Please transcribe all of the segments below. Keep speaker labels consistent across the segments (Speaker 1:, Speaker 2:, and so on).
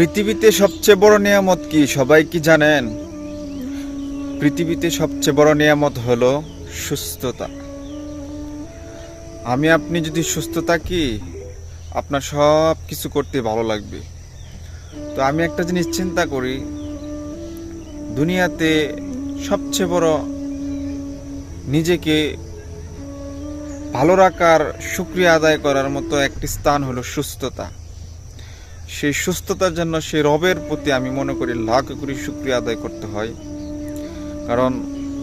Speaker 1: পৃথিবীতে সবচেয়ে বড় নিয়ামত কি, সবাই কি জানেন? পৃথিবীতে সবচেয়ে বড় নিয়ামত হলো সুস্থতা। আমি, আপনি যদি সুস্থ থাকি, আপনার সব কিছু করতে ভালো লাগবে। তো আমি একটা জিনিস চিন্তা করি, দুনিয়াতে সবচেয়ে বড় নিজেকে ভালো রাখার, সুক্রিয়া আদায় করার মতো একটি স্থান হলো সুস্থতা। সেই সুস্থতার জন্য সেই রবের প্রতি আমি মনে করি লাখ কোটি শুক্রিয়া আদায় করতে হয়। কারণ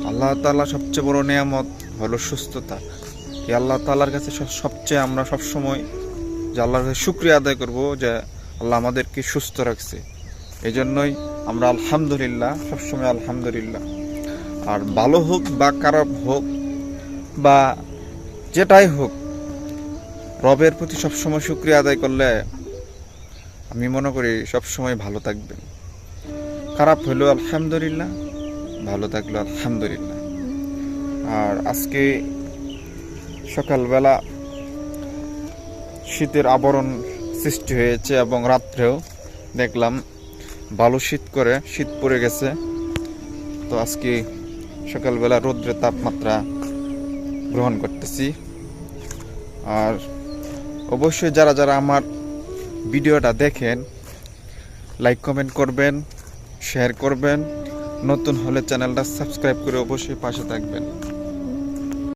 Speaker 1: আল্লাহ তাআলা সবচেয়ে বড় নিয়ামত হলো সুস্থতা। এই আল্লাহ তালার কাছে সব- সবচেয়ে আমরা সবসময় যে আল্লাহর কাছে শুক্রিয়া আদায় করব যে আল্লাহ আমাদেরকে সুস্থ রাখছে। এই জন্যই আমরা আলহামদুলিল্লাহ, সবসময় আলহামদুলিল্লাহ। আর ভালো হোক বা খারাপ হোক বা যেটাই হোক, রবের প্রতি সবসময় শুক্রিয়া আদায় করলে আমি মনে করি সবসময় ভালো থাকবেন। খারাপ হলেও আলহামদুলিল্লাহ, ভালো থাকল আলহামদুলিল্লাহ। আর আজকে সকালবেলা শীতের আবরণ সৃষ্টি হয়েছে এবং রাত্রেও দেখলাম ভালো শীত করে, শীত পড়ে গেছে। তো আজকে সকালবেলা রৌদ্রের তাপমাত্রা গ্রহণ করতেছি। আর অবশ্যই যারা যারা আমার ভিডিওটা দেখেন লাইক কমেন্ট করবেন শেয়ার করবেন। নতুন হলে চ্যানেলটা সাবস্ক্রাইব করে অবশ্যই পাশে থাকবেন।